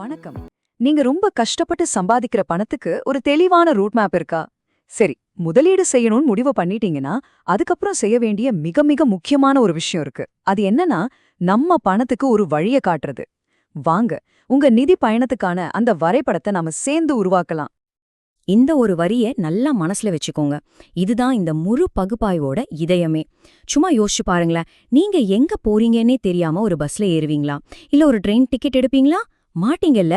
வணக்கம். நீங்க ரொம்ப கஷ்டப்பட்டு சம்பாதிக்கிற பணத்துக்கு ஒரு தெளிவான ரூட் மேப் இருக்கா? சரி முதலீடு செய்யணும்னு முடிவு பண்ணிட்டீங்கன்னா அதுக்கப்புறம் செய்ய வேண்டிய மிக மிக முக்கியமான ஒரு விஷயம் இருக்கு. அது என்னன்னா நம்ம பணத்துக்கு ஒரு வழிய காட்டுறது. வாங்க உங்க நிதி பயணத்துக்கான அந்த வரைபடத்தை நாம சேர்ந்து உருவாக்கலாம். இந்த ஒரு வரிய நல்லா மனசுல வச்சுக்கோங்க. இதுதான் இந்த முழு பகுப்பாய்வோட இதயமே. சும்மா யோசிச்சு பாருங்களேன். நீங்க எங்க போறீங்கன்னே தெரியாம ஒரு பஸ்ல ஏறுவீங்களா? இல்ல ஒரு ட்ரெயின் டிக்கெட் எடுப்பீங்களா? மாட்டீங்கல்ல?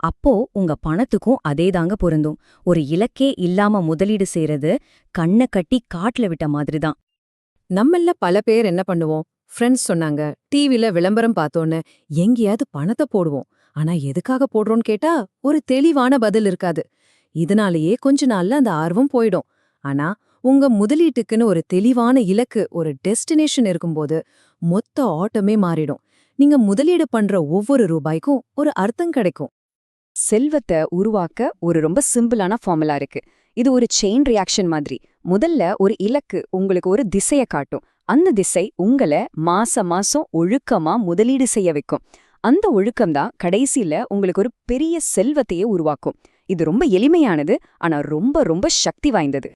அப்போ உங்க பணத்துக்கும் அதேதாங்க பொருந்தும். ஒரு இலக்கே இல்லாம முதலீடு செய்யறது கண்ணை கட்டி காட்டுல விட்ட மாதிரி தான் நம்மள பல பேர் என்ன பண்ணுவோம்? ஃப்ரெண்ட்ஸ் சொன்னாங்க. டிவில விளம்பரம் பார்த்தோன்னு எங்கேயாவது பணத்தை போடுவோம். ஆனா எதுக்காக போடுறோம்னு கேட்டா ஒரு தெளிவான பதில் இருக்காது. இதனாலேயே கொஞ்ச நாள்ல அந்த ஆர்வம் போயிடும். ஆனா உங்க முதலீட்டுக்குன்னு ஒரு தெளிவான இலக்கு ஒரு டெஸ்டினேஷன் இருக்கும்போது மொத்த ஆட்டமே மாறிடும். நீங்க முதலீடு பண்ற ஒவ்வொரு ரூபாய்க்கும் ஒரு அர்த்தம் கிடைக்கும். செல்வத்தை உருவாக்க ஒரு ரொம்ப சிம்பிளான ஃபார்முலா இருக்கு. இது ஒரு செயின் ரியாக்ஷன் மாதிரி. முதல்ல ஒரு இலக்கு உங்களுக்கு ஒரு திசைய காட்டும். அந்த திசை உங்களை மாச மாசம் ஒழுக்கமா முதலீடு செய்ய வைக்கும். அந்த ஒழுக்கம் தான் கடைசியில உங்களுக்கு ஒரு பெரிய செல்வத்தையே உருவாக்கும். இது ரொம்ப எளிமையானது ஆனா ரொம்ப ரொம்ப சக்தி வாய்ந்தது.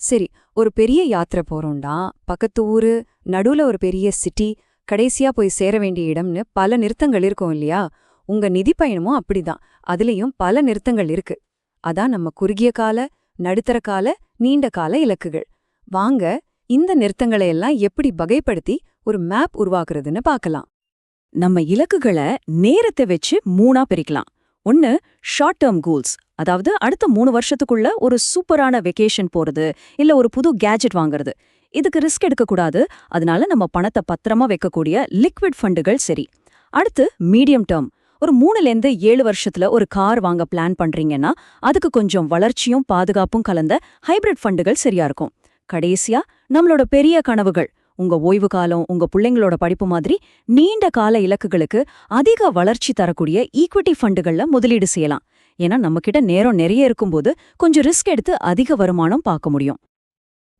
சரி ஒரு பெரிய யாத்திரை போறோம்டா. பக்கத்து ஊரு நடுவுல ஒரு பெரிய சிட்டி கடைசியா போய் சேர வேண்டிய இடம்னு பல நிறுத்தங்கள் இருக்கும் இல்லையா? உங்க நிதி பயணமும் அப்படிதான். அதுலயும் பல நிறுத்தங்கள் இருக்கு. அதான் நம்ம குறுகிய கால நடுத்தர கால நீண்ட கால இலக்குகள். வாங்க இந்த நிறுத்தங்களை எல்லாம் எப்படி வகைப்படுத்தி ஒரு மேப் உருவாக்குறதுன்னு பார்க்கலாம். நம்ம இலக்குகளை நேரத்தை வச்சு மூணா பிரிக்கலாம். ஒன்னு ஷார்ட் டேர்ம் கோல்ஸ் அதாவது அடுத்த மூணு வருஷத்துக்குள்ள ஒரு சூப்பரான வெக்கேஷன் போறது இல்ல ஒரு புது கேஜெட் வாங்குறது. இதுக்கு ரிஸ்க் எடுக்கக்கூடாது. அதனால நம்ம பணத்தை பத்திரமா வைக்கக்கூடிய லிக்விட் ஃபண்டுகள் சரி. அடுத்து மீடியம் டேர்ம் ஒரு மூணுலேருந்து ஏழு வருஷத்துல ஒரு கார் வாங்க பிளான் பண்றீங்கன்னா அதுக்கு கொஞ்சம் வளர்ச்சியும் பாதுகாப்பும் கலந்த ஹைபிரிட் ஃபண்டுகள் சரியா இருக்கும். கடைசியா நம்மளோட பெரிய கனவுகள். உங்க ஓய்வு காலம் உங்க பிள்ளைங்களோட படிப்பு மாதிரி நீண்ட கால இலக்குகளுக்கு அதிக வளர்ச்சி தரக்கூடிய ஈக்விட்டி ஃபண்டுகள்ல முதலீடு செய்யலாம். ஏன்னா நம்மக்கிட்ட நேரம் நிறைய இருக்கும்போது கொஞ்சம் ரிஸ்க் எடுத்து அதிக வருமானம் பார்க்க முடியும்.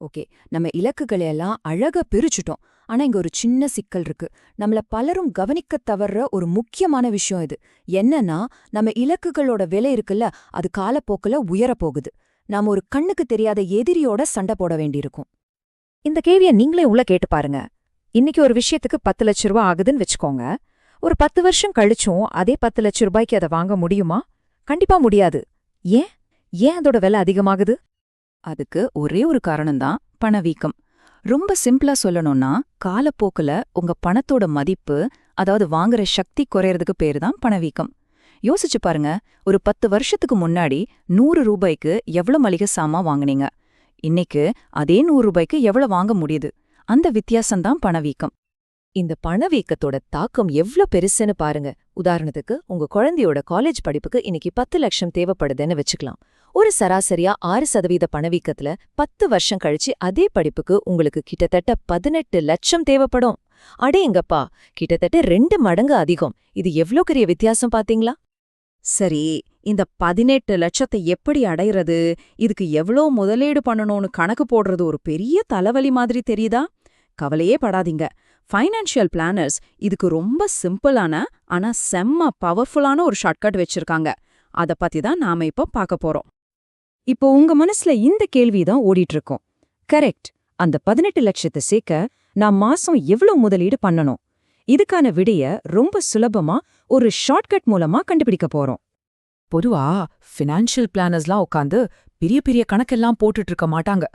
ஓகே நம்ம இலக்குகளை எல்லாம் அழகா பிரிச்சுட்டோம். ஆனா இங்க ஒரு சின்ன சிக்கல் இருக்கு. நம்மள பலரும் கவனிக்க தவற ஒரு முக்கியமான விஷயம் இது. என்னன்னா நம்ம இலக்குகளோட விலை இருக்குல்ல அது காலப்போக்குல உயரப் போகுது நாம ஒரு கண்ணுக்கு தெரியாத எதிரியோட சண்டை போட வேண்டியிருக்கும். இந்த கேள்வியை நீங்களே உள்ள கேட்டு பாருங்க. இன்னைக்கு ஒரு விஷயத்துக்கு பத்து லட்ச ரூபா ஆகுதுன்னு வச்சுக்கோங்க. ஒரு பத்து வருஷம் கழிச்சும் அதே பத்து லட்ச ரூபாய்க்கு அதை வாங்க முடியுமா? கண்டிப்பா முடியாது. ஏன்? ஏன் அதோட விலை அதிகமாகுது? அதுக்கு ஒரே ஒரு காரணம்தான் பணவீக்கம் ரொம்ப சிம்பிளா சொல்லணும்னா காலப்போக்குல உங்க பணத்தோட மதிப்பு அதாவது வாங்குற சக்தி குறையறதுக்கு பேரு தான் பணவீக்கம் யோசிச்சு பாருங்க ஒரு பத்து வருஷத்துக்கு முன்னாடி நூறு ரூபாய்க்கு எவ்வளோ மளிகை சாமான் வாங்குனீங்க? இன்னைக்கு அதே நூறு ரூபாய்க்கு எவ்வளோ வாங்க முடியுது? அந்த வித்தியாசம்தான் பணவீக்கம் இந்த பணவீக்கத்தோட தாக்கம் எவ்ளோ பெருசுன்னு பாருங்க. உதாரணத்துக்கு உங்க குழந்தையோட காலேஜ் படிப்புக்கு இன்னைக்கு பத்து லட்சம் தேவைப்படுதுன்னு வச்சுக்கலாம். ஒரு சராசரியா ஆறு சதவீத பணவீக்கத்துல பத்து வருஷம் கழிச்சு அதே படிப்புக்கு உங்களுக்கு கிட்டத்தட்ட பதினெட்டு லட்சம் தேவைப்படும். அடேங்கப்பா கிட்டத்தட்ட ரெண்டு மடங்கு அதிகம். இது எவ்ளோ பெரிய வித்தியாசம் பாத்தீங்களா? சரி இந்த பதினெட்டு லட்சத்தை எப்படி அடையிறது? இதுக்கு எவ்வளோ முதலீடு பண்ணணும்னு கணக்கு போடுறது ஒரு பெரிய தலைவலி மாதிரி தெரியுதா? கவலையே படாதீங்க. ஃபைனான்ஷியல் பிளானர்ஸ் இதுக்கு ரொம்ப சிம்பிளான ஆனா செம்ம பவர்ஃபுல்லான ஒரு ஷார்ட்கட் வச்சிருக்காங்க. அத பத்தி தான் நாம இப்ப பார்க்க போறோம். இப்போ உங்க மனசுல இந்த கேள்வி தான் ஓடிட்டு இருக்கோம் கரெக்ட். அந்த பதினெட்டு லட்சத்தை சேர்க்க நான் மாசம் எவ்வளவு முதலீடு பண்ணணும்? இதுக்கான விடைய ரொம்ப சுலபமா ஒரு ஷார்ட்கட் மூலமா கண்டுபிடிக்க போறோம். பொதுவா ஃபினான்ஷியல் பிளானர்ஸ்லாம் உட்காந்து பெரிய பெரிய கணக்கெல்லாம் போட்டுட்டு இருக்க மாட்டாங்க.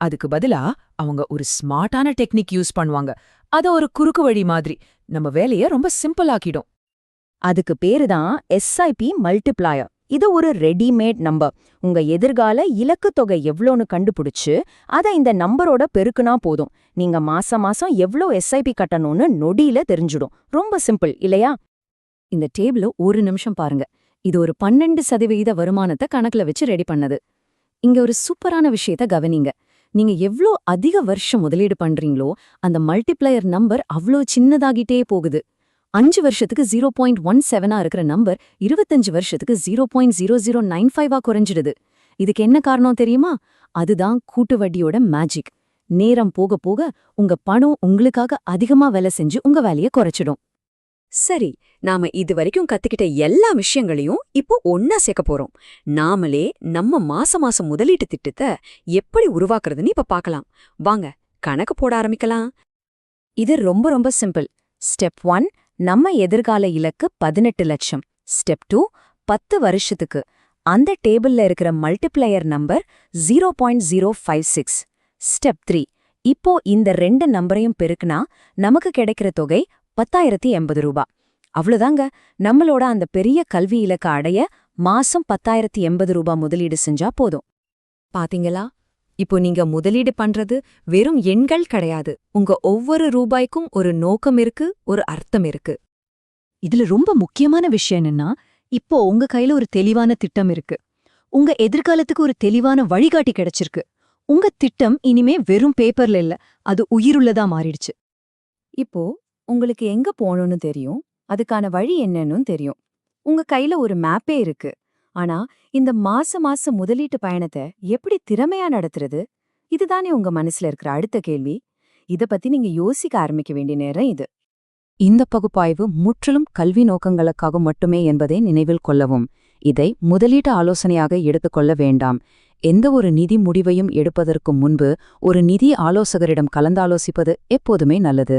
அதுக்கு பதிலா அவங்க ஒரு ஸ்மார்ட்டான டெக்னிக் யூஸ் பண்ணுவாங்க. அத ஒரு குறுக்கு வழி மாதிரி. நம்ம வேலைய ரொம்ப சிம்பிள் ஆக்கிடும் அதுக்கு பேரு தான் எஸ்ஐபி மல்டிப்ளாயர். இது ஒரு ரெடிமேட் நம்பர் உங்க எதிர்கால இலக்கு தொகை எவ்வளோன்னு கண்டுபிடிச்சு அதை இந்த நம்பரோட பெருக்குனா போதும். நீங்க மாசம் மாசம் எவ்ளோ எஸ்ஐபி கட்டணும்னு நொடியில தெரிஞ்சிடும். ரொம்ப சிம்பிள் இல்லையா? இந்த டேபிள ஒரு நிமிஷம் பாருங்க. இது ஒரு பன்னெண்டு சதவீத வருமானத்தை கணக்குல வச்சு ரெடி பண்ணது. இங்க ஒரு சூப்பரான விஷயத்த கவனிங்க. நீங்க எவ்ளோ அதிக வருஷம் முதலீடு பண்றீங்களோ அந்த மல்டிப்ளையர் நம்பர் அவ்ளோ சின்னதாகிட்டே போகுது. அஞ்சு வருஷத்துக்கு ஜீரோ பாயிண்ட் ஒன் செவனா இருக்கிற நம்பர் இருபத்தஞ்சு வருஷத்துக்கு zero point zero zero nine ஃபைவா குறைஞ்சிடுது. இதுக்கு என்ன காரணம் தெரியுமா? அதுதான் கூட்டு வட்டியோட மேஜிக் நேரம் போக போக உங்க பணம் உங்களுக்காக அதிகமா வேலை செஞ்சு உங்க வேலையை குறைச்சிடும். சரி நாம இது வரைக்கும் கத்துக்கிட்ட எல்லா விஷயங்களையும் இப்போ ஒன்னா சேர்க்க போறோம். நாமளே நம்ம மாச மாசம் முதலீட்டு திட்டத்தை எப்படி உருவாக்குறதுன்னு இப்ப பார்க்கலாம். வாங்க கணக்கு போட ஆரம்பிக்கலாம். இது ரொம்ப ரொம்ப சிம்பிள் ஸ்டெப் ஒன் நம்ம எதிர்கால இலக்கு பதினெட்டு லட்சம். ஸ்டெப் டூ பத்து வருஷத்துக்கு. அந்த டேபிள்ல இருக்கிற multiplier number zero point zero five six. Step three இப்போ இந்த ரெண்டு நம்பரையும் பெருக்குனா நமக்கு கிடைக்கிற தொகை பத்தாயிரத்தி எண்பது ரூபா. அவ்வளோதாங்க நம்மளோட அந்த பெரிய கல்வி இலக்க அடைய மாசம் பத்தாயிரத்தி எண்பது ரூபா முதலீடு செஞ்சா போதும். பாத்தீங்களா? இப்போ நீங்க முதலீடு பண்றது வெறும் எண்கள் கிடையாது. உங்க ஒவ்வொரு ரூபாய்க்கும் ஒரு நோக்கம் இருக்கு ஒரு அர்த்தம் இருக்கு. இதுல ரொம்ப முக்கியமான விஷயம் என்னன்னா இப்போ உங்க கையில ஒரு தெளிவான திட்டம் இருக்கு. உங்க எதிர்காலத்துக்கு ஒரு தெளிவான வழிகாட்டி கிடைச்சிருக்கு. உங்க திட்டம் இனிமே வெறும் பேப்பர்ல இல்ல அது உயிருள்ளதா மாறிடுச்சு. இப்போ உங்களுக்கு எங்க போகணும்னு தெரியும்? அதுக்கான வழி என்னன்னு தெரியும். உங்க கையில ஒரு மேப்பே இருக்கு. ஆனா இந்த மாச மாச முதலீட்டு பயணத்தை எப்படி திறமையா நடத்துறது? இதுதானே உங்க மனசுல இருக்கிற அடுத்த கேள்வி. இத பத்தி நீங்க யோசிக்க ஆரம்பிக்க வேண்டிய நேரம் இது. இந்த பகுப்பாய்வு முற்றிலும் கல்வி நோக்கங்களுக்காக மட்டுமே என்பதை நினைவில் கொள்ளவும். இதை முதலீட்டு ஆலோசனையாக எடுத்துக்கொள்ள வேண்டாம். எந்த ஒரு நிதி முடிவையும் எடுப்பதற்கு முன்பு ஒரு நிதி ஆலோசகரிடம் கலந்தாலோசிப்பது எப்போதுமே நல்லது.